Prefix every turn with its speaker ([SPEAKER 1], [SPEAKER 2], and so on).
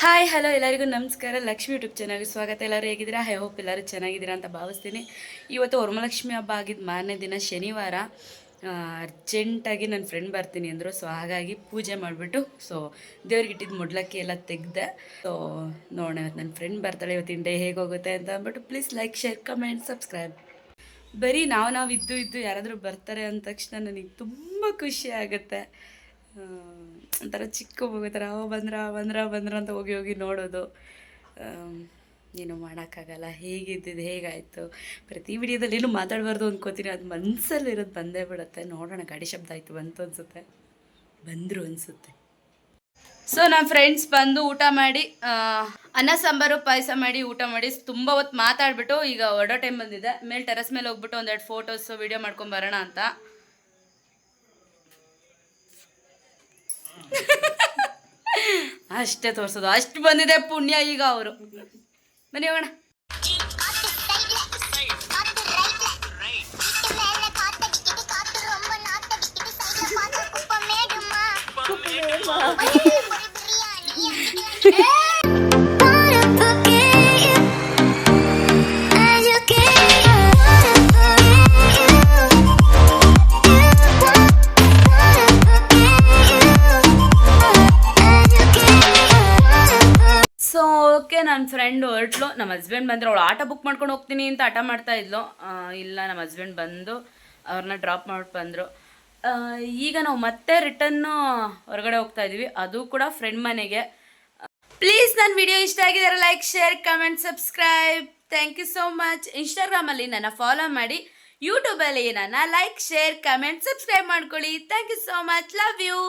[SPEAKER 1] Hi hello ಎಲ್ಲರಿಗೂ ನಮಸ್ಕಾರ. Lakshmi YouTube ಚಾನಲ್ಗೆ ಸ್ವಾಗತ. ಎಲ್ಲರೂ ಹೇಗಿದ್ದೀರಾ? ಐ ಹೋಪ್ ಎಲ್ಲರೂ ಚೆನ್ನಾಗಿದ್ದೀರಾ ಅಂತ ಭಾವಿಸ್ತೀನಿ. ಇವತ್ತು ವರಮಲಕ್ಷ್ಮಿ ಹಬ್ಬ ಆಗಿದ್ದು ಮಾರನೇ ದಿನ ಶನಿವಾರ. ಅರ್ಜೆಂಟಾಗಿ ನನ್ನ ಫ್ರೆಂಡ್ ಬರ್ತೀನಿ ಅಂದರು. ಸೊ ಹಾಗಾಗಿ ಪೂಜೆ ಮಾಡಿಬಿಟ್ಟು ಸೊ ದೇವ್ರಿಗೆ ಇಟ್ಟಿದ್ದು ಮೊಡ್ಲಕ್ಕಿ ಎಲ್ಲ ತೆಗ್ದೆ ಸೊ ನೋಡೋಣ ಇವತ್ತು ನನ್ನ ಫ್ರೆಂಡ್ ಬರ್ತಾಳೆ. ಇವತ್ತಿನ ಡೇ ಹೇಗೆ ಅಂತ ಅಂದ್ಬಿಟ್ಟು please like share comment subscribe ಬರೀ ನಾವು ನಾವು ಇದ್ದು ಇದ್ದು ಯಾರಾದರೂ ಬರ್ತಾರೆ ಅಂದ ತಕ್ಷಣ ನನಗೆ ತುಂಬ ಖುಷಿ ಆಗುತ್ತೆ. ಒಂಥರ ಚಿಕ್ಕ ಮಗು ಥರ ಓ, ಬಂದ್ರ ಬಂದ್ರ ಬಂದ್ರ ಅಂತ ಹೋಗಿ ಹೋಗಿ ನೋಡೋದು. ಏನು ಮಾಡೋಕ್ಕಾಗಲ್ಲ ಹೇಗಿದ್ದಿದ್ದು ಹೇಗಾಯಿತು? ಪ್ರತಿ ವಿಡಿಯೋದಲ್ಲಿ ಏನು ಮಾತಾಡಬಾರ್ದು ಅಂದ್ಕೋತೀನಿ ಅದು ಮನಸ್ಸಲ್ಲಿ ಇರೋದು ಬಂದೇ ಬಿಡುತ್ತೆ. ನೋಡೋಣ, ಗಾಡಿ ಶಬ್ದ ಆಯಿತು, ಬಂತು ಅನಿಸುತ್ತೆ. ಬಂದರು ಅನಿಸುತ್ತೆ. ಸೊ ನಮ್ಮ ಫ್ರೆಂಡ್ಸ್ ಬಂದು ಊಟ ಮಾಡಿ ಅನ್ನ, ಸಾಂಬಾರು, ಪಾಯಸ ಮಾಡಿ ಊಟ ಮಾಡಿ ತುಂಬ ಹೊತ್ತು ಮಾತಾಡ್ಬಿಟ್ಟು ಈಗ ಹೊರಡೋ ಟೈಮ್ ಬಂದಿದೆ. ಮೇಲೆ ಟೆರಸ್ ಮೇಲೆ ಹೋಗ್ಬಿಟ್ಟು ಒಂದೆರಡು ಫೋಟೋಸು ವೀಡಿಯೋ ಮಾಡ್ಕೊಂಡು ಬರೋಣ ಅಂತ. ಅಷ್ಟೇ ತೋರಿಸೋದು. ಅಷ್ಟು ಬಂದಿದೆ ಪುಣ್ಯ ಈಗ ಅವರು. ಬನ್ನಿ ಹೋಗೋಣ. ಓಕೆ ನನ್ನ ಫ್ರೆಂಡ್ ಹೊರಟ್ಲು. ನಮ್ಮ ಹಸ್ಬೆಂಡ್ ಬಂದರೆ. ಅವಳು ಆಟೋ ಬುಕ್ ಮಾಡ್ಕೊಂಡು ಹೋಗ್ತೀನಿ ಅಂತ ಆಟ ಮಾಡ್ತಾ ಇದ್ಲು. ಇಲ್ಲ ನಮ್ಮ ಹಸ್ಬೆಂಡ್ ಬಂದು ಅವ್ರನ್ನ ಡ್ರಾಪ್ ಮಾಡಿ ಬಂದರು. ಈಗ ನಾವು ಮತ್ತೆ ರಿಟರ್ನು ಹೊರಗಡೆ ಹೋಗ್ತಾ ಇದೀವಿ. ಅದು ಕೂಡ ಫ್ರೆಂಡ್ ಮನೆಗೆ. ಪ್ಲೀಸ್ ನನ್ನ ವಿಡಿಯೋ ಇಷ್ಟ ಆಗಿದ್ದಾರೆ like share comment subscribe thank you so much ಇನ್ಸ್ಟಾಗ್ರಾಮಲ್ಲಿ ನನ್ನ ಫಾಲೋ ಮಾಡಿ. ಯೂಟ್ಯೂಬಲ್ಲಿ ನನ್ನ ಲೈಕ್ ಶೇರ್ ಕಮೆಂಟ್ ಸಬ್ಸ್ಕ್ರೈಬ್ ಮಾಡ್ಕೊಳ್ಳಿ. Thank you so much love you